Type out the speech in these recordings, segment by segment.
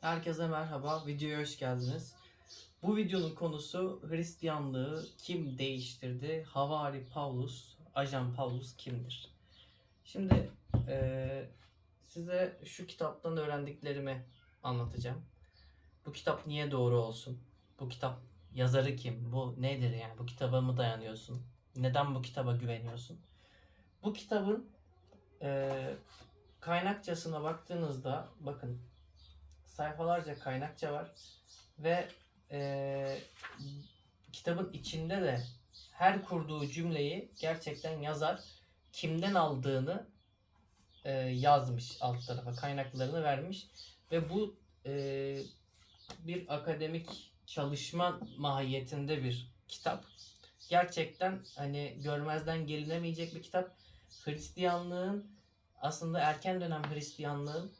Herkese merhaba, videoya hoş geldiniz. Bu videonun konusu Hristiyanlığı kim değiştirdi? Havari Paulus, Ajan Paulus kimdir? Şimdi eee, size şu kitaptan öğrendiklerimi anlatacağım. Bu kitap niye doğru olsun? Bu kitap yazarı kim? Bu nedir yani? Bu kitaba mı dayanıyorsun? Neden bu kitaba güveniyorsun? Bu kitabın eee kaynakçasına baktığınızda bakın sayfalarca kaynakça var ve eee, kitabın içinde de her kurduğu cümleyi gerçekten yazar kimden aldığını eee, yazmış alt tarafa kaynaklarını vermiş ve bu eee, bir akademik çalışma mahiyetinde bir kitap. Gerçekten hani görmezden gelinemeyecek bir kitap. Hristiyanlığın aslında erken dönem Hristiyanlığın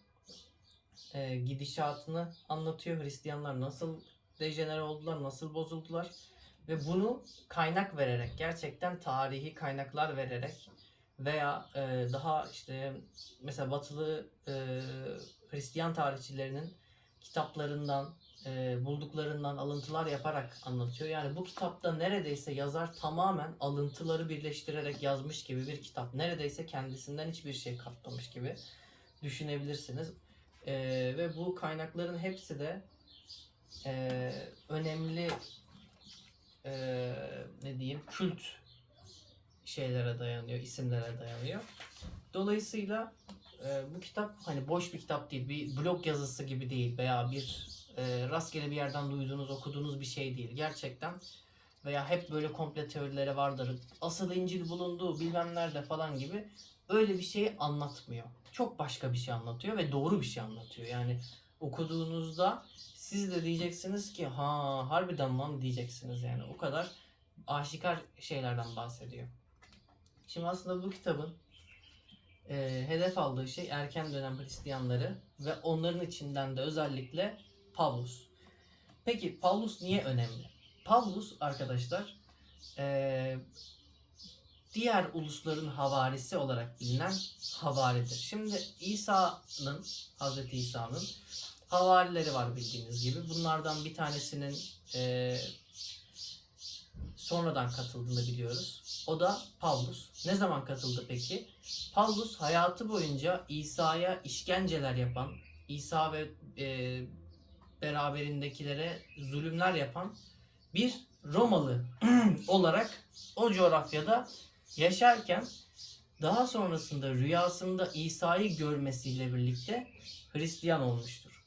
e, gidişatını anlatıyor. Hristiyanlar nasıl dejenere oldular, nasıl bozuldular ve bunu kaynak vererek, gerçekten tarihi kaynaklar vererek veya e, daha işte mesela batılı e, Hristiyan tarihçilerinin kitaplarından, e, bulduklarından alıntılar yaparak anlatıyor. Yani bu kitapta neredeyse yazar tamamen alıntıları birleştirerek yazmış gibi bir kitap. Neredeyse kendisinden hiçbir şey katmamış gibi düşünebilirsiniz. Ee, ve bu kaynakların hepsi de e, önemli e, ne diyeyim kült şeylere dayanıyor, isimlere dayanıyor. Dolayısıyla e, bu kitap hani boş bir kitap değil, bir blog yazısı gibi değil veya bir e, rastgele bir yerden duyduğunuz, okuduğunuz bir şey değil. Gerçekten veya hep böyle komple teorileri vardır. Asıl İncil bulunduğu bilmem nerede falan gibi öyle bir şeyi anlatmıyor. Çok başka bir şey anlatıyor ve doğru bir şey anlatıyor. Yani okuduğunuzda siz de diyeceksiniz ki ha harbiden lan diyeceksiniz yani. O kadar aşikar şeylerden bahsediyor. Şimdi aslında bu kitabın e, hedef aldığı şey erken dönem Hristiyanları ve onların içinden de özellikle Pavlus. Peki Pavlus niye önemli? Pavlus arkadaşlar e, diğer ulusların havarisi olarak bilinen havaridir. Şimdi İsa'nın, Hazreti İsa'nın havarileri var bildiğiniz gibi. Bunlardan bir tanesinin e, sonradan katıldığını biliyoruz. O da Pavlus. Ne zaman katıldı peki? Pavlus hayatı boyunca İsa'ya işkenceler yapan, İsa ve e, beraberindekilere zulümler yapan bir Romalı olarak o coğrafyada yaşarken daha sonrasında rüyasında İsa'yı görmesiyle birlikte Hristiyan olmuştur.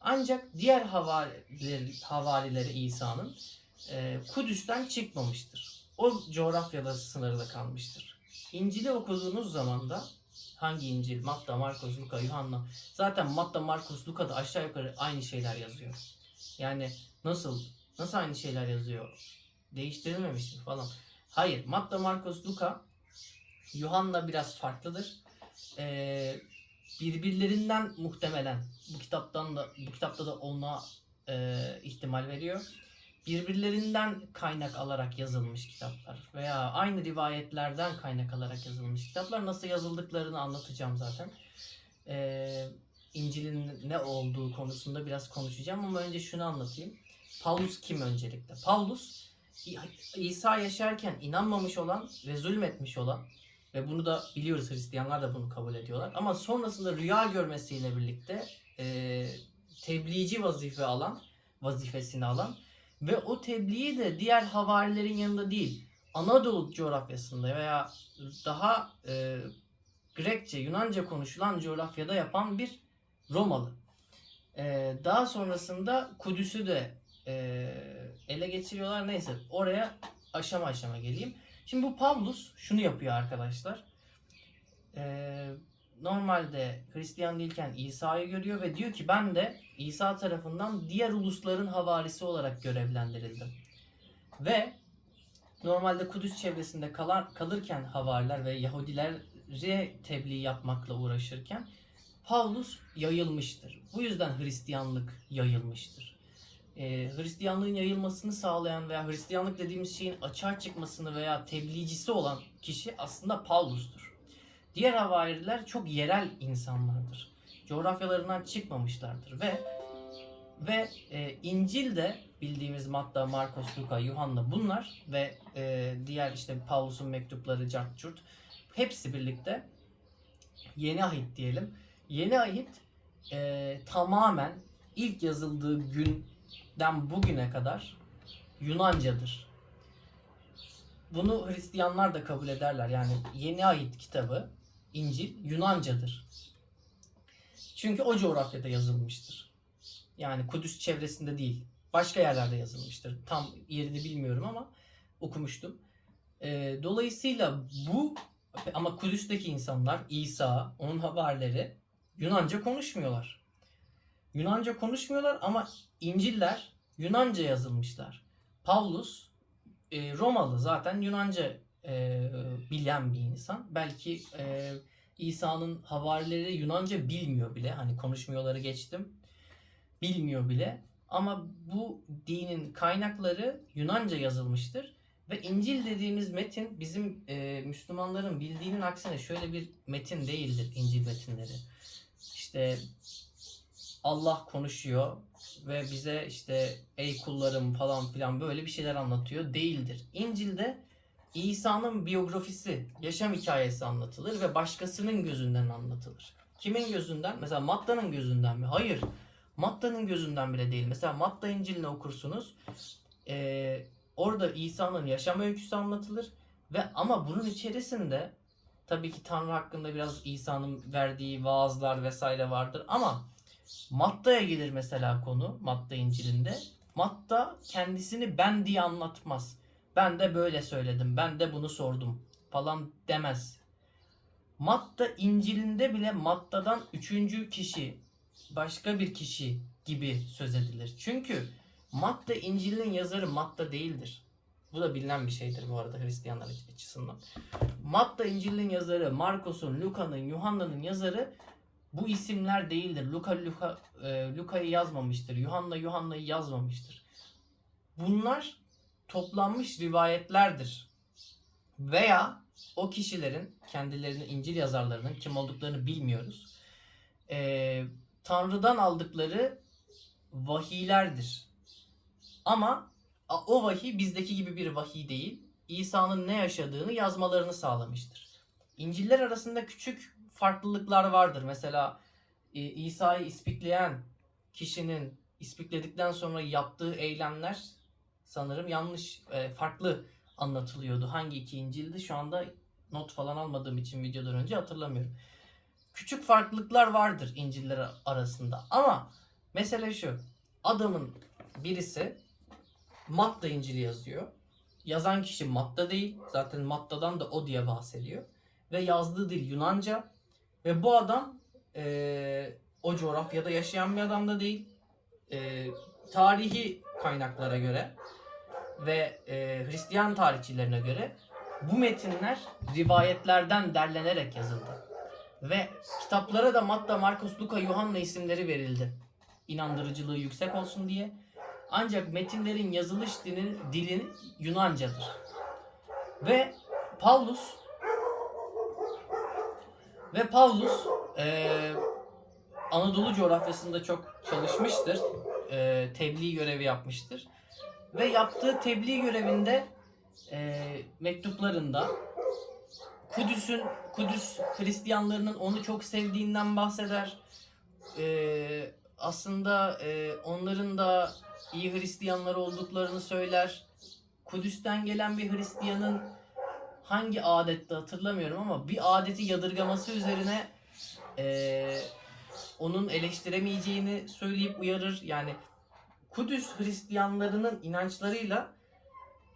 Ancak diğer havarileri, havarileri İsa'nın e, Kudüs'ten çıkmamıştır. O coğrafyada sınırlı kalmıştır. İncil'i okuduğunuz zaman da hangi İncil? Matta, Markus, Luka, Yuhanna. Zaten Matta, Markus, Luka'da aşağı yukarı aynı şeyler yazıyor. Yani nasıl nasıl aynı şeyler yazıyor? Değiştirilmemiş mi falan? Hayır. Matta, Markus, Luka, Yuhanna biraz farklıdır. Ee, birbirlerinden muhtemelen bu kitaptan da bu kitapta da ona e, ihtimal veriyor. Birbirlerinden kaynak alarak yazılmış kitaplar veya aynı rivayetlerden kaynak alarak yazılmış kitaplar nasıl yazıldıklarını anlatacağım zaten. Ee, İncil'in ne olduğu konusunda biraz konuşacağım ama önce şunu anlatayım. Paulus kim öncelikle? Paulus İsa yaşarken inanmamış olan ve zulmetmiş olan ve bunu da biliyoruz Hristiyanlar da bunu kabul ediyorlar. Ama sonrasında rüya görmesiyle birlikte e, tebliğci vazife alan, vazifesini alan ve o tebliği de diğer havarilerin yanında değil, Anadolu coğrafyasında veya daha e, Grekçe, Yunanca konuşulan coğrafyada yapan bir Romalı. E, daha sonrasında Kudüs'ü de e, ele geçiriyorlar. Neyse oraya aşama aşama geleyim. Şimdi bu Pavlus şunu yapıyor arkadaşlar. Ee, normalde Hristiyan değilken İsa'yı görüyor ve diyor ki ben de İsa tarafından diğer ulusların havarisi olarak görevlendirildim. Ve normalde Kudüs çevresinde kalar, kalırken havariler ve Yahudilere tebliğ yapmakla uğraşırken Pavlus yayılmıştır. Bu yüzden Hristiyanlık yayılmıştır e, Hristiyanlığın yayılmasını sağlayan veya Hristiyanlık dediğimiz şeyin açığa çıkmasını veya tebliğcisi olan kişi aslında Paulus'tur. Diğer havariler çok yerel insanlardır. Coğrafyalarından çıkmamışlardır ve Ve e, İncil'de bildiğimiz Matta, Markos, Luka, Yuhanna bunlar ve e, diğer işte Paulus'un mektupları, Cart Curt hepsi birlikte Yeni Ahit diyelim. Yeni Ahit e, tamamen ilk yazıldığı günden bugüne kadar Yunancadır. Bunu Hristiyanlar da kabul ederler. Yani Yeni Ahit kitabı İncil Yunancadır. Çünkü o coğrafyada yazılmıştır. Yani Kudüs çevresinde değil. Başka yerlerde yazılmıştır. Tam yerini bilmiyorum ama okumuştum. Ee, dolayısıyla bu ama Kudüs'teki insanlar İsa, onun haberleri Yunanca konuşmuyorlar. Yunanca konuşmuyorlar ama İncil'ler Yunanca yazılmışlar. Pavlus e, Romalı zaten Yunanca e, bilen bir insan. Belki e, İsa'nın havarileri Yunanca bilmiyor bile. Hani konuşmuyorları geçtim. Bilmiyor bile. Ama bu dinin kaynakları Yunanca yazılmıştır. Ve İncil dediğimiz metin bizim e, Müslümanların bildiğinin aksine şöyle bir metin değildir İncil metinleri. İşte Allah konuşuyor ve bize işte ey kullarım falan filan böyle bir şeyler anlatıyor değildir. İncil'de İsa'nın biyografisi, yaşam hikayesi anlatılır ve başkasının gözünden anlatılır. Kimin gözünden? Mesela Matta'nın gözünden mi? Hayır. Matta'nın gözünden bile değil. Mesela Matta İncil'ini okursunuz. Ee, orada İsa'nın yaşam öyküsü anlatılır ve ama bunun içerisinde tabii ki Tanrı hakkında biraz İsa'nın verdiği vaazlar vesaire vardır ama Matta'ya gelir mesela konu Matta İncil'inde. Matta kendisini ben diye anlatmaz. Ben de böyle söyledim. Ben de bunu sordum falan demez. Matta İncil'inde bile Matta'dan üçüncü kişi, başka bir kişi gibi söz edilir. Çünkü Matta İncil'in yazarı Matta değildir. Bu da bilinen bir şeydir bu arada Hristiyanlar açısından. Matta İncil'in yazarı, Markos'un, Luka'nın, Yuhanna'nın yazarı bu isimler değildir. Luka Luka e, Luka'yı yazmamıştır. Yuhanna Yuhanna'yı yazmamıştır. Bunlar toplanmış rivayetlerdir. Veya o kişilerin kendilerini İncil yazarlarının kim olduklarını bilmiyoruz. E, Tanrı'dan aldıkları vahiylerdir. Ama o vahiy bizdeki gibi bir vahiy değil. İsa'nın ne yaşadığını yazmalarını sağlamıştır. İnciller arasında küçük farklılıklar vardır. Mesela e, İsa'yı ispikleyen kişinin ispikledikten sonra yaptığı eylemler sanırım yanlış, e, farklı anlatılıyordu. Hangi iki İncil'di şu anda not falan almadığım için videodan önce hatırlamıyorum. Küçük farklılıklar vardır İncil'ler arasında ama mesele şu. Adamın birisi Matta İncil'i yazıyor. Yazan kişi Matta değil. Zaten Matta'dan da o diye bahsediyor. Ve yazdığı dil Yunanca. Ve bu adam eee, o coğrafyada yaşayan bir adam da değil. Eee, tarihi kaynaklara göre ve eee, Hristiyan tarihçilerine göre bu metinler rivayetlerden derlenerek yazıldı. Ve kitaplara da Matta, Markus, Luka, Yuhanna isimleri verildi. İnandırıcılığı yüksek olsun diye. Ancak metinlerin yazılış dili, dili Yunancadır. Ve Paulus ve Paulus eee, Anadolu coğrafyasında çok çalışmıştır. Eee tebliğ görevi yapmıştır. Ve yaptığı tebliğ görevinde eee, mektuplarında Kudüs'ün Kudüs Hristiyanlarının onu çok sevdiğinden bahseder. Eee, aslında eee, onların da iyi Hristiyanlar olduklarını söyler. Kudüs'ten gelen bir Hristiyanın hangi adette hatırlamıyorum ama bir adeti yadırgaması üzerine eee, onun eleştiremeyeceğini söyleyip uyarır. Yani Kudüs Hristiyanlarının inançlarıyla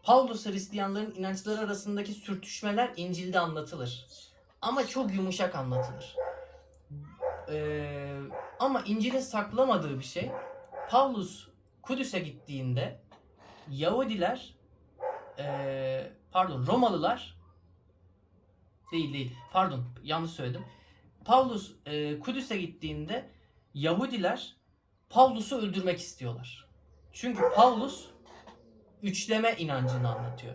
Paulus Hristiyanların inançları arasındaki sürtüşmeler İncil'de anlatılır. Ama çok yumuşak anlatılır. Eee, ama İncil'in saklamadığı bir şey. Paulus Kudüs'e gittiğinde Yahudiler eee, pardon Romalılar değil değil pardon yanlış söyledim. Paulus eee, Kudüs'e gittiğinde Yahudiler Paulus'u öldürmek istiyorlar. Çünkü Paulus üçleme inancını anlatıyor.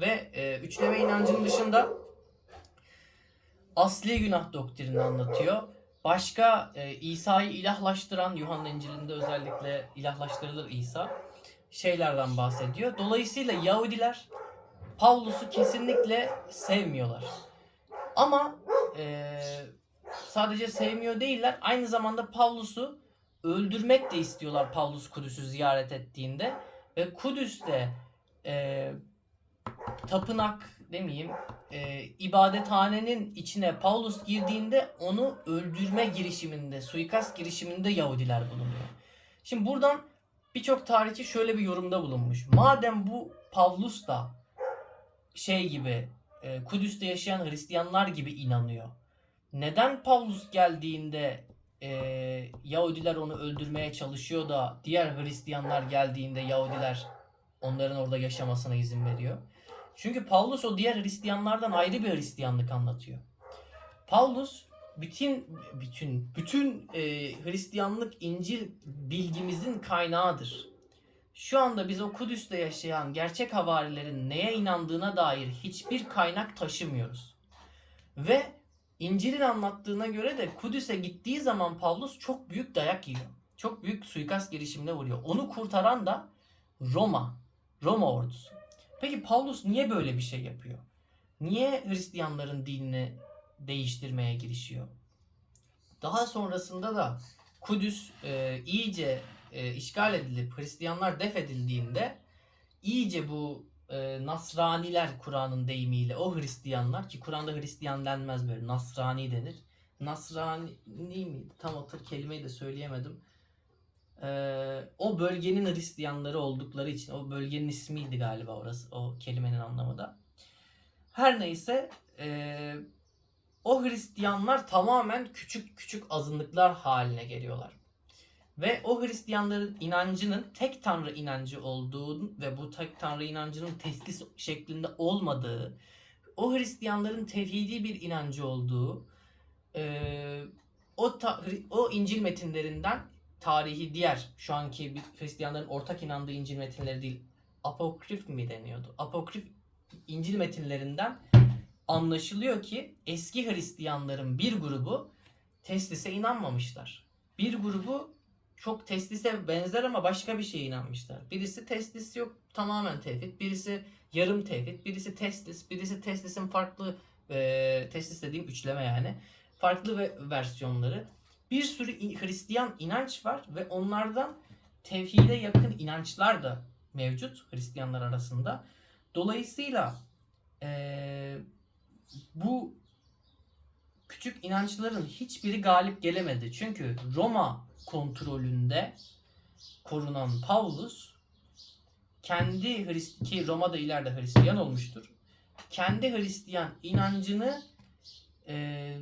Ve e, üçleme inancının dışında asli günah doktrinini anlatıyor. başka e, İsa'yı ilahlaştıran Yuhanna İncil'inde özellikle ilahlaştırılır İsa şeylerden bahsediyor. Dolayısıyla Yahudiler Pavlus'u kesinlikle sevmiyorlar. Ama e, sadece sevmiyor değiller. Aynı zamanda Pavlus'u öldürmek de istiyorlar Pavlus Kudüs'ü ziyaret ettiğinde. Ve Kudüs'te e, tapınak demeyeyim e, ibadethanenin içine Paulus girdiğinde onu öldürme girişiminde, suikast girişiminde Yahudiler bulunuyor. Şimdi buradan birçok tarihçi şöyle bir yorumda bulunmuş. Madem bu Pavlus da şey gibi e, Kudüs'te yaşayan Hristiyanlar gibi inanıyor. Neden Pavlus geldiğinde e, Yahudiler onu öldürmeye çalışıyor da diğer Hristiyanlar geldiğinde Yahudiler onların orada yaşamasına izin veriyor? Çünkü Paulus o diğer Hristiyanlardan ayrı bir Hristiyanlık anlatıyor. Paulus bütün bütün bütün e, Hristiyanlık İncil bilgimizin kaynağıdır. Şu anda biz o Kudüs'te yaşayan gerçek havarilerin neye inandığına dair hiçbir kaynak taşımıyoruz. Ve İncil'in anlattığına göre de Kudüs'e gittiği zaman Paulus çok büyük dayak yiyor. Çok büyük suikast girişimine vuruyor. Onu kurtaran da Roma. Roma ordusu. Peki Paulus niye böyle bir şey yapıyor? Niye Hristiyanların dinini değiştirmeye girişiyor? Daha sonrasında da Kudüs e, iyice e, işgal edilip Hristiyanlar def edildiğinde iyice bu e, Nasraniler Kur'an'ın deyimiyle o Hristiyanlar ki Kur'an'da Hristiyan denmez böyle Nasrani denir. Nasrani mi? Tam o kelimeyi de söyleyemedim. Ee, o bölgenin Hristiyanları oldukları için o bölgenin ismiydi galiba orası o kelimenin anlamı da. Her neyse e, o Hristiyanlar tamamen küçük küçük azınlıklar haline geliyorlar. Ve o Hristiyanların inancının tek tanrı inancı olduğu ve bu tek tanrı inancının teslis şeklinde olmadığı, o Hristiyanların tevhidi bir inancı olduğu, e, o, ta- o İncil metinlerinden tarihi diğer şu anki Hristiyanların ortak inandığı İncil metinleri değil apokrif mi deniyordu? Apokrif İncil metinlerinden anlaşılıyor ki eski Hristiyanların bir grubu teslise inanmamışlar. Bir grubu çok teslise benzer ama başka bir şeye inanmışlar. Birisi teslis yok tamamen tevhid. Birisi yarım tevhid. Birisi teslis. Birisi teslisin farklı e, teslis dediğim üçleme yani. Farklı ve versiyonları. Bir sürü Hristiyan inanç var ve onlardan tevhide yakın inançlar da mevcut Hristiyanlar arasında. Dolayısıyla e, bu küçük inançların hiçbiri galip gelemedi. Çünkü Roma kontrolünde korunan Paulus kendi Hrist ki Roma'da ileride Hristiyan olmuştur. Kendi Hristiyan inancını e,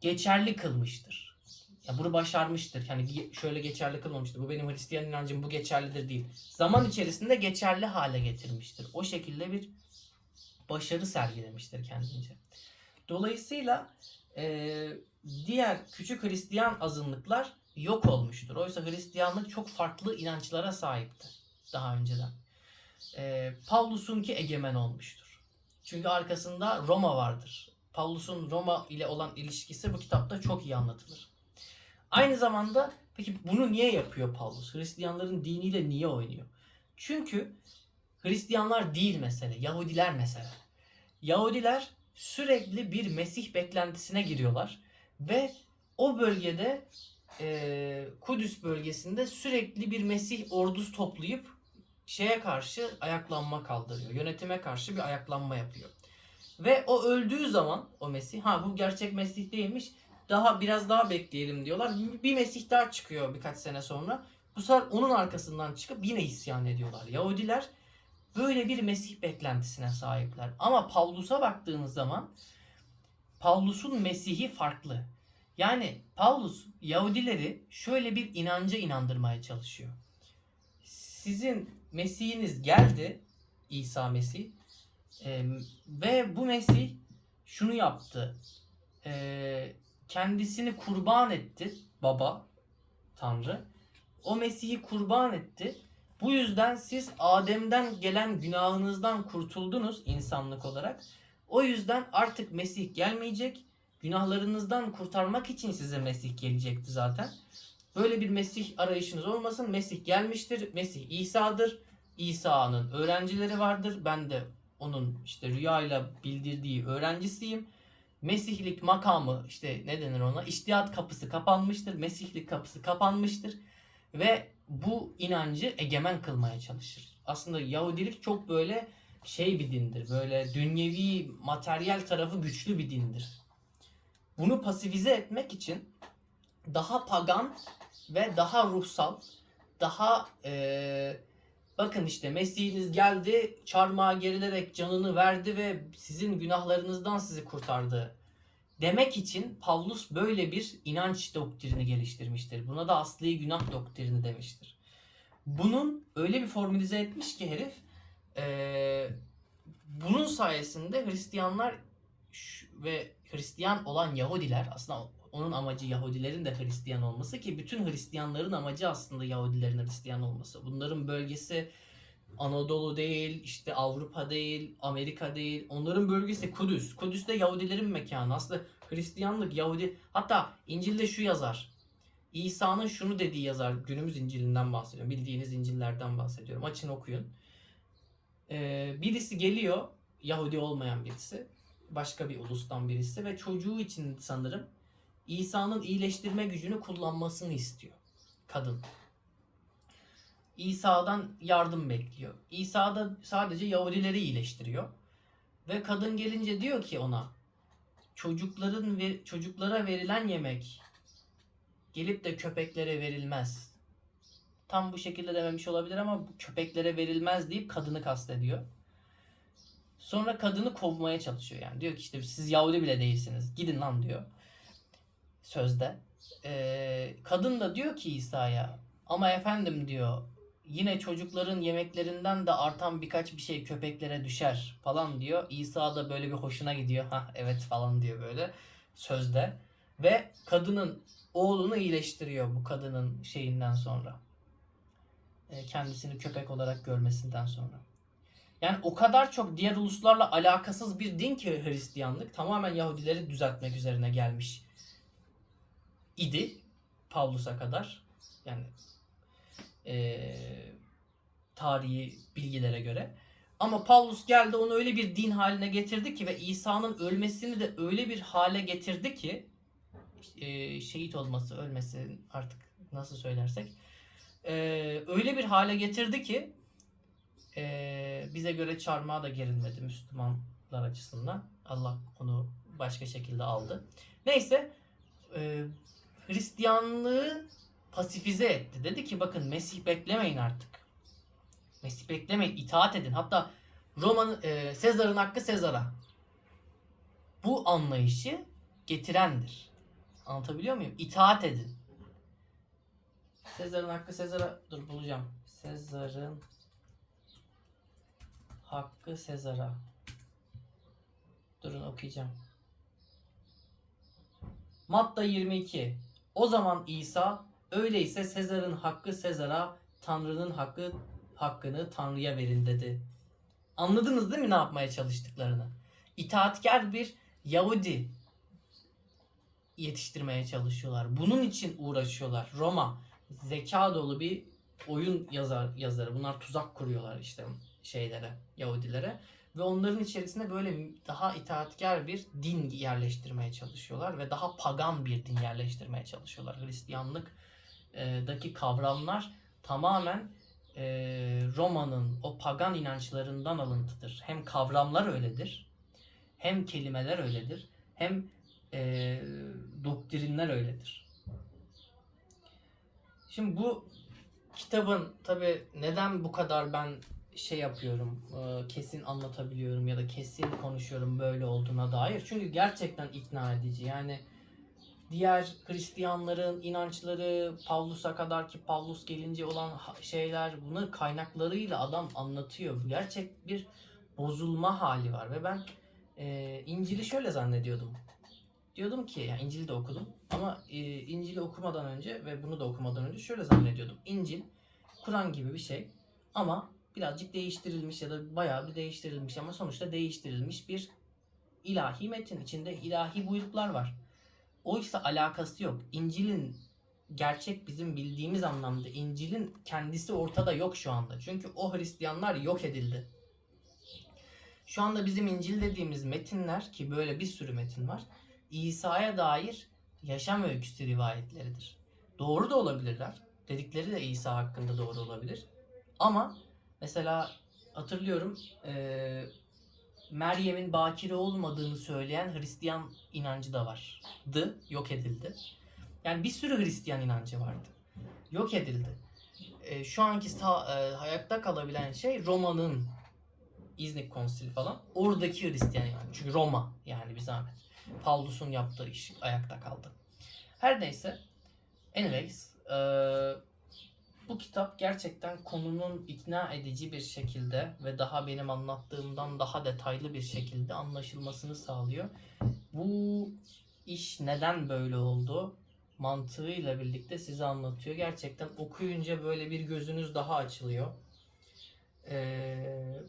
geçerli kılmıştır. Ya bunu başarmıştır. Yani şöyle geçerli kılmamıştır. Bu benim Hristiyan inancım bu geçerlidir değil. Zaman içerisinde geçerli hale getirmiştir. O şekilde bir başarı sergilemiştir kendince. Dolayısıyla e, diğer küçük Hristiyan azınlıklar yok olmuştur. Oysa Hristiyanlık çok farklı inançlara sahipti daha önceden. E, Pavlus'unki egemen olmuştur. Çünkü arkasında Roma vardır. Pavlus'un Roma ile olan ilişkisi bu kitapta çok iyi anlatılır. Aynı zamanda peki bunu niye yapıyor Pavlus? Hristiyanların diniyle niye oynuyor? Çünkü Hristiyanlar değil mesele, Yahudiler mesele. Yahudiler sürekli bir Mesih beklentisine giriyorlar ve o bölgede e, Kudüs bölgesinde sürekli bir Mesih ordusu toplayıp şeye karşı ayaklanma kaldırıyor. Yönetime karşı bir ayaklanma yapıyor. Ve o öldüğü zaman o Mesih, ha bu gerçek Mesih değilmiş, daha biraz daha bekleyelim diyorlar. Bir Mesih daha çıkıyor birkaç sene sonra. Bu sefer onun arkasından çıkıp yine isyan ediyorlar. Yahudiler böyle bir Mesih beklentisine sahipler. Ama Pavlus'a baktığınız zaman Pavlus'un Mesih'i farklı. Yani Pavlus Yahudileri şöyle bir inanca inandırmaya çalışıyor. Sizin Mesih'iniz geldi, İsa Mesih. Ee, ve bu Mesih şunu yaptı. Ee, kendisini kurban etti baba Tanrı. O Mesih'i kurban etti. Bu yüzden siz Adem'den gelen günahınızdan kurtuldunuz insanlık olarak. O yüzden artık Mesih gelmeyecek Günahlarınızdan kurtarmak için size Mesih gelecekti zaten. Böyle bir Mesih arayışınız olmasın. Mesih gelmiştir. Mesih İsa'dır. İsa'nın öğrencileri vardır. Ben de onun işte rüyayla bildirdiği öğrencisiyim. Mesihlik makamı işte ne denir ona? İştihat kapısı kapanmıştır. Mesihlik kapısı kapanmıştır. Ve bu inancı egemen kılmaya çalışır. Aslında Yahudilik çok böyle şey bir dindir. Böyle dünyevi, materyal tarafı güçlü bir dindir. Bunu pasifize etmek için daha pagan ve daha ruhsal, daha eee, bakın işte Mesih'iniz geldi, çarmıha gerilerek canını verdi ve sizin günahlarınızdan sizi kurtardı. Demek için Pavlus böyle bir inanç doktrini geliştirmiştir. Buna da asli günah doktrini demiştir. Bunun öyle bir formülize etmiş ki herif, eee, bunun sayesinde Hristiyanlar ve Hristiyan olan Yahudiler aslında onun amacı Yahudilerin de Hristiyan olması ki bütün Hristiyanların amacı aslında Yahudilerin Hristiyan olması. Bunların bölgesi Anadolu değil, işte Avrupa değil, Amerika değil. Onların bölgesi Kudüs. Kudüs de Yahudilerin mekanı. Aslında Hristiyanlık Yahudi hatta İncil'de şu yazar. İsa'nın şunu dediği yazar. Günümüz İncil'inden bahsediyorum. Bildiğiniz İncil'lerden bahsediyorum. Açın okuyun. Ee, birisi geliyor. Yahudi olmayan birisi. Başka bir ulustan birisi ve çocuğu için sanırım İsa'nın iyileştirme gücünü kullanmasını istiyor kadın. İsa'dan yardım bekliyor. İsa da sadece Yahudileri iyileştiriyor. Ve kadın gelince diyor ki ona çocukların ve çocuklara verilen yemek gelip de köpeklere verilmez. Tam bu şekilde dememiş olabilir ama köpeklere verilmez deyip kadını kastediyor. Sonra kadını kovmaya çalışıyor yani. Diyor ki işte siz Yahudi bile değilsiniz. Gidin lan diyor. Sözde. Ee, kadın da diyor ki İsa'ya ama efendim diyor yine çocukların yemeklerinden de artan birkaç bir şey köpeklere düşer falan diyor. İsa da böyle bir hoşuna gidiyor. Ha evet falan diyor böyle sözde. Ve kadının oğlunu iyileştiriyor bu kadının şeyinden sonra. Ee, kendisini köpek olarak görmesinden sonra. Yani o kadar çok diğer uluslarla alakasız bir din ki Hristiyanlık tamamen Yahudileri düzeltmek üzerine gelmiş idi Pavlus'a kadar. Yani eee, tarihi bilgilere göre. Ama Pavlus geldi onu öyle bir din haline getirdi ki ve İsa'nın ölmesini de öyle bir hale getirdi ki eee, şehit olması, ölmesi artık nasıl söylersek eee, öyle bir hale getirdi ki eee, bize göre çarmıha da gerilmedi Müslümanlar açısından. Allah onu başka şekilde aldı. Neyse eee, Hristiyanlığı pasifize etti. Dedi ki bakın Mesih beklemeyin artık. Mesih beklemeyin, itaat edin. Hatta Roma'nın e, Sezar'ın hakkı Sezar'a. Bu anlayışı getirendir. Anlatabiliyor muyum? İtaat edin. Sezar'ın hakkı Sezar'a dur bulacağım. Sezar'ın hakkı Sezar'a. Durun okuyacağım. Matta 22. O zaman İsa öyleyse Sezar'ın hakkı Sezar'a, Tanrı'nın hakkı hakkını Tanrı'ya verin dedi. Anladınız değil mi ne yapmaya çalıştıklarını? İtaatkar bir Yahudi yetiştirmeye çalışıyorlar. Bunun için uğraşıyorlar. Roma zeka dolu bir oyun yazar yazarı. Bunlar tuzak kuruyorlar işte şeylere, Yahudilere ve onların içerisine böyle daha itaatkar bir din yerleştirmeye çalışıyorlar ve daha pagan bir din yerleştirmeye çalışıyorlar. Hristiyanlıktaki kavramlar tamamen e, Roma'nın o pagan inançlarından alıntıdır. Hem kavramlar öyledir, hem kelimeler öyledir, hem e, doktrinler öyledir. Şimdi bu kitabın tabi neden bu kadar ben şey yapıyorum, e, kesin anlatabiliyorum ya da kesin konuşuyorum böyle olduğuna dair. Çünkü gerçekten ikna edici. Yani diğer Hristiyanların inançları, Pavlus'a kadar ki Pavlus gelince olan şeyler, bunları kaynaklarıyla adam anlatıyor. Gerçek bir bozulma hali var ve ben e, İncil'i şöyle zannediyordum. Diyordum ki, yani İncil'i de okudum ama e, İncil'i okumadan önce ve bunu da okumadan önce şöyle zannediyordum. İncil, Kur'an gibi bir şey ama birazcık değiştirilmiş ya da bayağı bir değiştirilmiş ama sonuçta değiştirilmiş bir ilahi metin. içinde ilahi buyruklar var. Oysa alakası yok. İncil'in gerçek bizim bildiğimiz anlamda İncil'in kendisi ortada yok şu anda. Çünkü o Hristiyanlar yok edildi. Şu anda bizim İncil dediğimiz metinler ki böyle bir sürü metin var. İsa'ya dair yaşam öyküsü rivayetleridir. Doğru da olabilirler. Dedikleri de İsa hakkında doğru olabilir. Ama mesela hatırlıyorum eee, Meryem'in bakire olmadığını söyleyen Hristiyan inancı da vardı. Yok edildi. Yani bir sürü Hristiyan inancı vardı. Yok edildi. Eee, şu anki eee, hayatta kalabilen şey Roma'nın İznik Konsili falan. Oradaki Hristiyan inancı. Çünkü Roma yani bir zahmet. Pavlus'un yaptığı iş ayakta kaldı. Her neyse. Anyways. eee, bu kitap gerçekten konunun ikna edici bir şekilde ve daha benim anlattığımdan daha detaylı bir şekilde anlaşılmasını sağlıyor. Bu iş neden böyle oldu mantığıyla birlikte size anlatıyor. Gerçekten okuyunca böyle bir gözünüz daha açılıyor. Ee,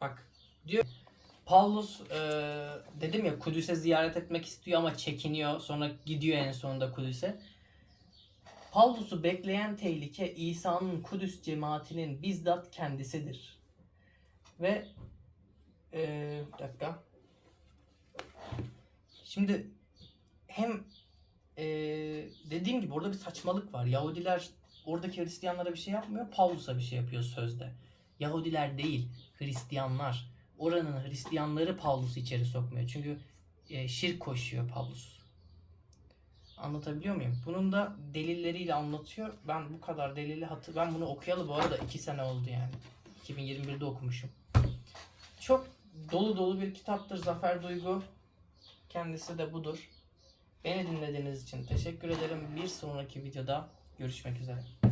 bak diyor Paulus e, dedim ya Kudüs'e ziyaret etmek istiyor ama çekiniyor. Sonra gidiyor en sonunda Kudüs'e. Paulus'u bekleyen tehlike İsa'nın Kudüs cemaatinin bizzat kendisidir. Ve eee, bir dakika. Şimdi hem eee, dediğim gibi orada bir saçmalık var. Yahudiler oradaki Hristiyanlara bir şey yapmıyor. Paulus'a bir şey yapıyor sözde. Yahudiler değil, Hristiyanlar. Oranın Hristiyanları Paulus'u içeri sokmuyor. Çünkü eee, şirk koşuyor Paulus. Anlatabiliyor muyum? Bunun da delilleriyle anlatıyor. Ben bu kadar delili hatır... Ben bunu okuyalı bu arada 2 sene oldu yani. 2021'de okumuşum. Çok dolu dolu bir kitaptır Zafer Duygu. Kendisi de budur. Beni dinlediğiniz için teşekkür ederim. Bir sonraki videoda görüşmek üzere.